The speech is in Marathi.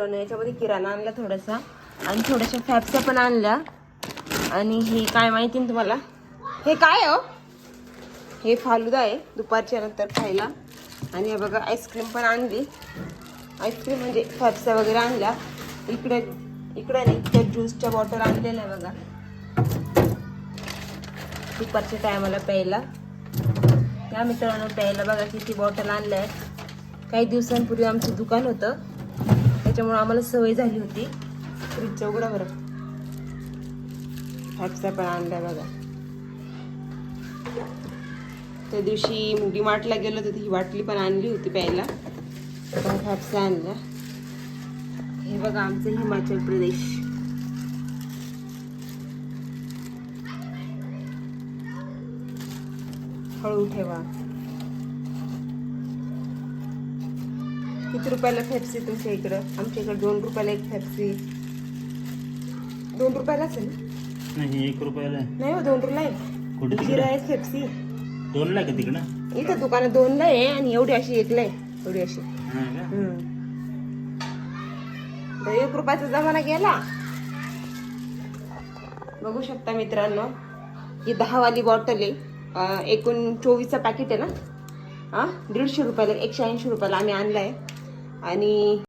याच्यामध्ये किराणा आणला थोडासा. आणि थोड्याशा फॅप्सा पण आणल्या. आणि हे काय माहिती ना तुम्हाला? हे काय हो? हे फालुदा आहे दुपारच्या नंतर खायला. आणि हे बघा आईस्क्रीम पण आणली. आईस्क्रीम म्हणजे फॅप्सा वगैरे आणल्या. इकडे इकडे नाही त्या ज्यूसच्या बॉटल आणलेल्या बघा. दुपारच्या टायमाला प्यायला. त्या मित्रांनो प्यायला बघा किती बॉटल आणल्या आहेत. काही दिवसांपूर्वी आमचं दुकान होतं. त्याच्यामुळं आम्हाला सवय झाली होती. फ्रीजच्या उघडा बरं. फॅप्स्या पण आणल्या बघा. त्या दिवशी डी मार्टला गेलो तर ही बाटली पण आणली होती प्यायला. पण फॅप्स्या आणल्या हे बघा आमचं हिमाचल प्रदेश. हळू ठेवा. किती रुपयाला फेप्सी तुमच्या इकडं? आमच्या इकडं दोन रुपयाला एक फेप्सी दोन रुपयाला असेल? नाही एक रुपयाला आहे. नाही हो दोन रुपयाला आहे. कुठे जिरा तिकडे आहे फेप्सी दोनला आहे का तिकडं? इथं दुकानात दोनला आहे आणि एवढी अशी एकला आहे एवढी अशी. हा का? हम्म. तर एक रुपयाचा जमाना गेला. बघू शकता मित्रांनो ही दहा वाली बॉटल आहे. अं, एकूण चोवीसचं पॅकेट आहे ना? हा दीडशे रुपयाला एकशे ऐंशी रुपयाला आम्ही आणलाय. आणि